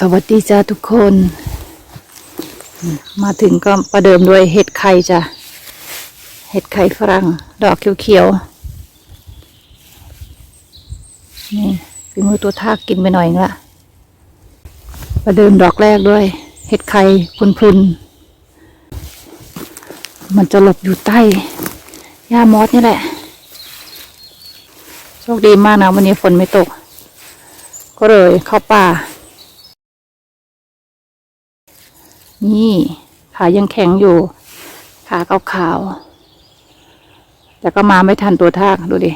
สวัสดีจ้าทุกคน มาถึงก็ประเดิมด้วยเห็ดไข่จ้ะ เห็ดไข่ฝรั่ง ดอกเขียวๆ นี่ฝีมือตัวทากกินไปหน่อยละประเดิมดอกแรกด้วย เห็ดไข่พรุนๆ มันจะหลบอยู่ใต้หญ้ามอสนี่แหละ โชคดีมากนะวันนี้ฝนไม่ตก ก็เลยเข้าป่า นี่ขายังแข็งอยู่ ขาขาวๆแต่ก็มาไม่ทันตัวทากดูดิ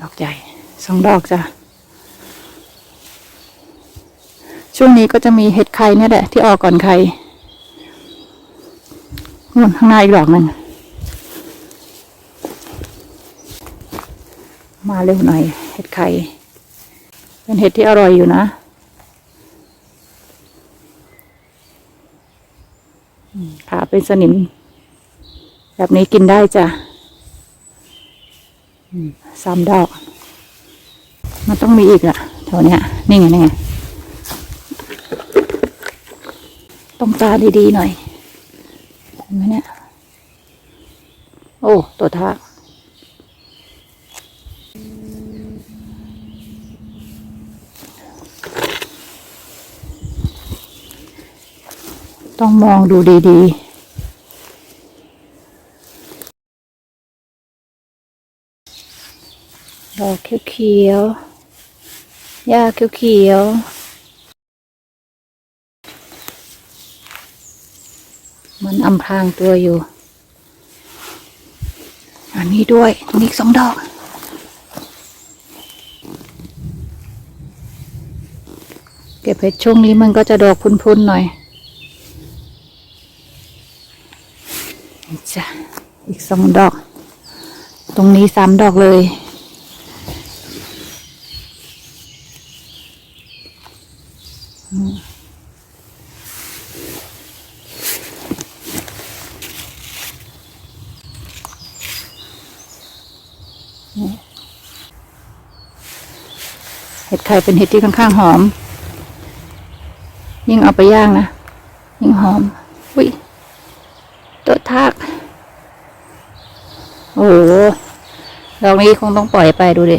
ดอกใหญ่สองดอกจ้ะ ช่วงนี้ก็จะมีเห็ดไข่เนี่ยแหละ ที่ออกก่อนไข่นู่นข้างหน้าอีกดอกหนึ่งมาเร็วหน่อย เห็ดไข่ เป็นเห็ดที่อร่อยอยู่นะ ขา เป็นสนิม แบบนี้กินได้จ้ะสามดอก มันต้องมีอีกอะแถวเนี้ย นี่ไงนี่ไงต้องตาดีๆหน่อยเห็นไหมเนี่ย โอ้ ตัวทากต้องมองดูดี ๆ ดอกเขียวๆหญ้าเขียวๆมันอำพรางตัวอยู่ อันนี้ด้วยตรงนี้สองดอกเก็บเห็ดช่วงนี้มันก็จะดอกพุ่นๆหน่อยจ้ะอีกสองดอก ตรงนี้สามดอกเลย เห็ดไข่เป็นเห็ดที่ค่อนข้างหอม ยิ่งเอาไปย่างนะ ยิ่งหอมอุ้ยตัวทาก โอ้โหดอกนี้คงต้องปล่อยไปดูดิ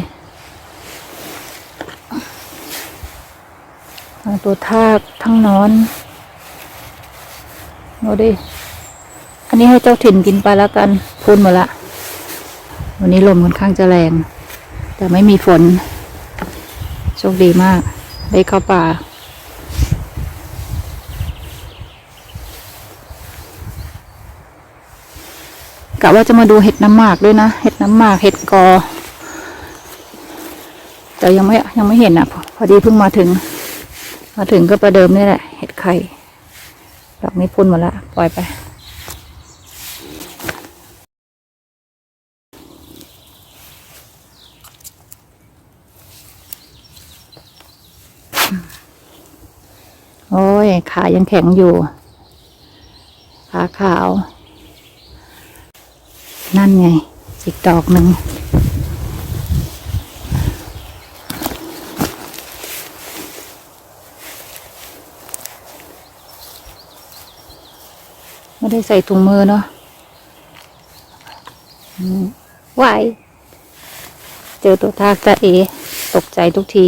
ตัวทากทั้งนอนดูดิ อันนี้ให้เจ้าถิ่นกินไปแล้วกัน พูนหมดละ วันนี้ลมค่อนข้างจะแรง แต่ไม่มีฝน ชคดีมาก ได้เข้าป่า กะว่าจะมาดูเห็ดน้ำหมากด้วยนะ เห็ดน้ำหมาก เห็ดกอ แต่ยังไม่ยังไม่เห็นอะ พอพอดีเพิ่งมาถึง มาถึงก็ประเดิมนี่แหละ เห็ดไข่ ดอกนี้พุ่นหมดละ ปล่อยไป โอ้ย ขายังแข็งอยู่ขาขาว นั่นไง อีกดอกหนึ่งไม่ได้ใส่ถุงมือเนาะไหวเจอตัวทากจะเอ ตกใจทุกที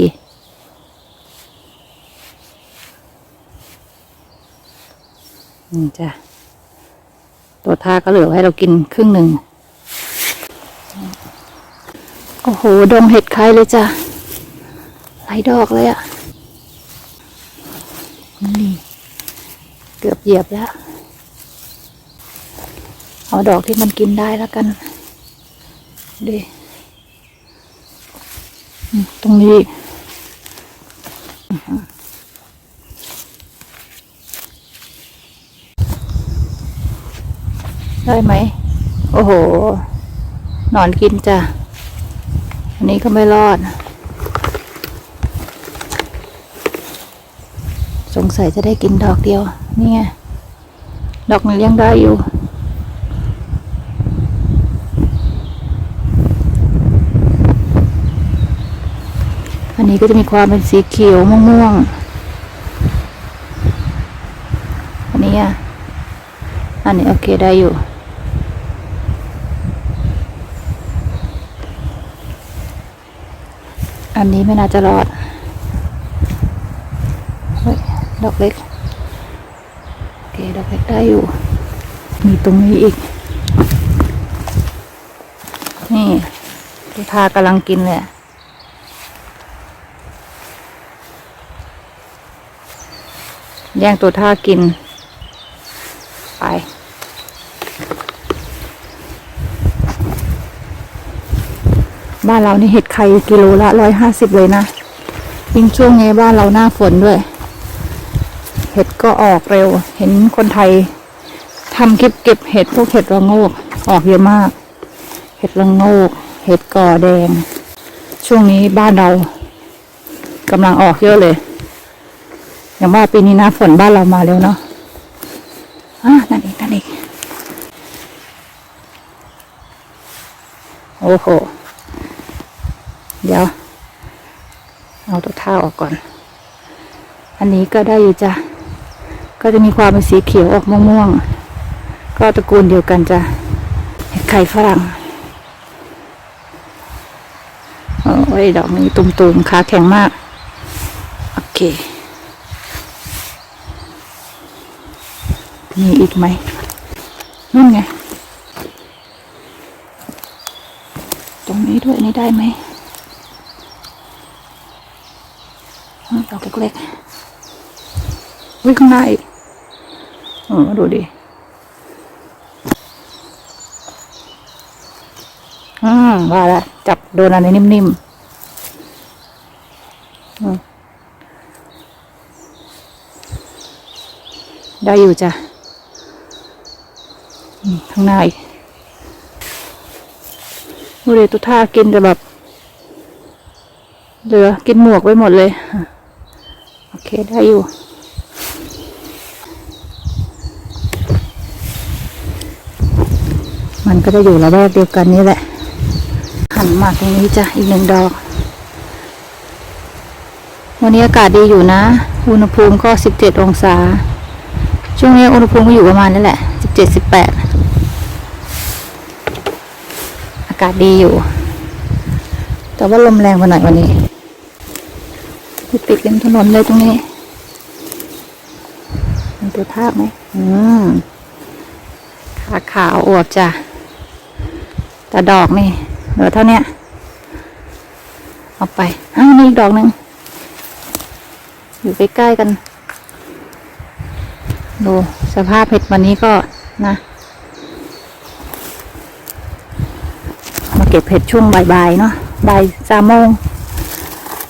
อืมจ้ะ ตัวทาก็เหลือให้เรากินครึ่งหนึ่ง โอ้โห ดงเห็ดไข่เลยจ้ะหลายดอกเลยอะ่ะ นี่ เกือบเหยียบแล้ว เอาดอกที่มันกินได้แล้วกันดิอืมตรงนี้อีกอื้อหือ ได้ไหม โอ้โห นอนกินจ้ะ อันนี้ก็ไม่รอด สงสัยจะได้กินดอกเดียว นี่ไง ดอกนึ่งยังได้อยู่อันนี้ก็จะมีความเป็นสีเขียวม่วงๆ อันนี้อะ อันนี้โอเคได้อยู่ อันนี้ไม่น่าจะรอดเฮ้ยดอกเล็ก โอเค ดอกเล็กได้อยู่ มีตรงนี้อีก นี่ลูกทากำลังกินเลยแย่งตัวท่ากิน ไป บ้านเรานี่เห็ดไข่กิโลละร้อยห้าสิบเลยนะยิ่งช่วงนี้บ้านเราหน้าฝนด้วย เห็ดก็ออกเร็ว เห็นคนไทยทำคลิปเก็บเห็ดพวกเห็ดระโงกออกเยอะมาก เห็ดระโงก เห็ดก่อแดง ช่วงนี้บ้านเรากำลังออกเยอะเลย อย่างว่าปีนี้หน้าฝนบ้านเรามาเร็วเนาะอะนั่นเองนั่นเองโอ้โห เดี๋ยว เอาตัวท่าออกก่อน อันนี้ก็ได้อยู่จ้ะก็จะมีความเป็นสีเขียวออกม่วงๆ ก็ตระกูลเดียวกันจ้ะไข่ฝรั่งโอ้ยดอกนี้ตุ่มๆขาแข็งมาก โอเค มีอีกไหมนู่นไง ตรงนี้ด้วยนี่ได้ไหมอืม ดอกเล็กๆวิ่งข้างหน้าอีกเออดูดิอืมว่าแล้วจับโดนอะไรนิ่มๆได้อยู่จ้ะข้างหน้าอีกดูดิตุท่ากินแต่แบบเหลือกินหมวกไว้หมดเลย เคได้อยู่ มันก็จะอยู่ระแวกเดียวกันนี่แหละ หันมาตรงนี้จ้ะอีกหนึ่งดอก วันนี้อากาศดีอยู่นะ อุณหภูมิก็สิบเจ็ดองศา ช่วงนี้อุณหภูมิก็อยู่ประมาณนี้แหละสิบเจ็ดสิบแปดอากาศดีอยู่ แต่ว่าลมแรงไปหน่อยวันนี้ ที่ติดริมถนนเลยตรงนี้มีตัวทากไหมอืมขาขาวอวบจ้ะแต่ดอกนี่เหลือเท่าเนี้ยเอาไปอ้าวนี่อีกดอกหนึ่งอยู่ใกล้ๆกัน ดูสภาพเห็ดวันนี้ก็นะ มาเก็บเห็ดช่วงบ่ายๆเนาะบ่ายสามโมง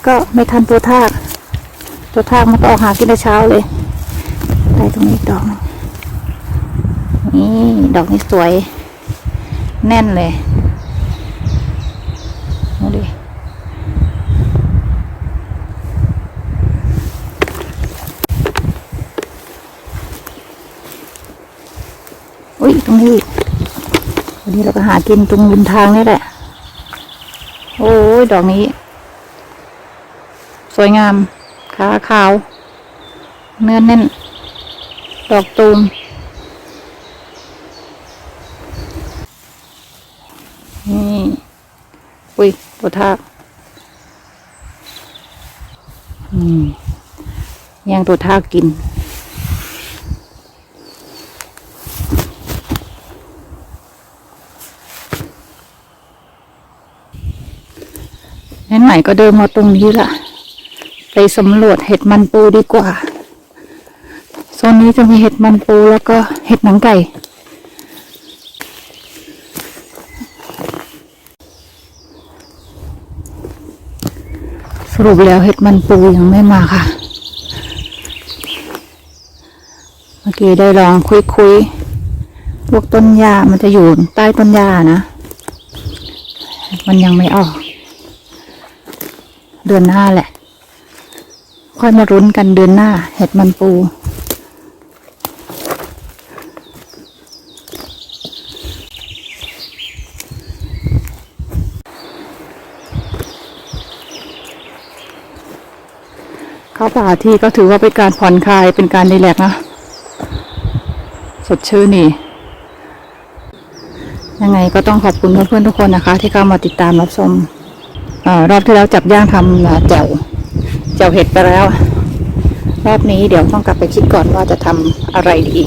ก็ไม่ทันตัวทาก ตัวทากมันก็ออกหากินแต่เช้าเลย ได้ตรงนี้ดอกนี่ดอกนี้สวย แน่นเลยดูดิอุ้ยตรงนี้วันนี้เราก็หากินตรงริมทางนี่แหละ โอ้ยดอกนี้ สวยงาม ขาขาว เนื้อแน่น ดอกตูม นี่อุ้ยตัวทากอืมย่างตัวทากกินไหนๆก็เดินมาตรงนี้ละ ไปสำรวจเห็ดมันปูดีกว่า โซนนี้จะมีเห็ดมันปูแล้วก็เห็ดหนังไก่ สรุปแล้วเห็ดมันปูยังไม่มาค่ะ เมื่อกี้ได้ลองคุยๆพวกต้นหญ้ามันจะอยู่ใต้ต้นหญ้านะ มันยังไม่ออก เดือนหน้าแหละ ค่อยมารุ้นกันเดือนหน้า เห็ดมันปู เข้าป่าที่ก็ถือว่าเป็นการผ่อนคลายเป็นการรีแลกนะ สดชื่นนี่ยังไงก็ต้องขอบคุณเพื่อนๆทุกคนนะคะ ที่เข้ามาติดตามรับชมอรอบที่แล้วจับย่างทำแจ่ว เจ้าเห็ดไปแล้ว รอบนี้เดี๋ยวต้องกลับไปคิดก่อนว่าจะทำอะไรดี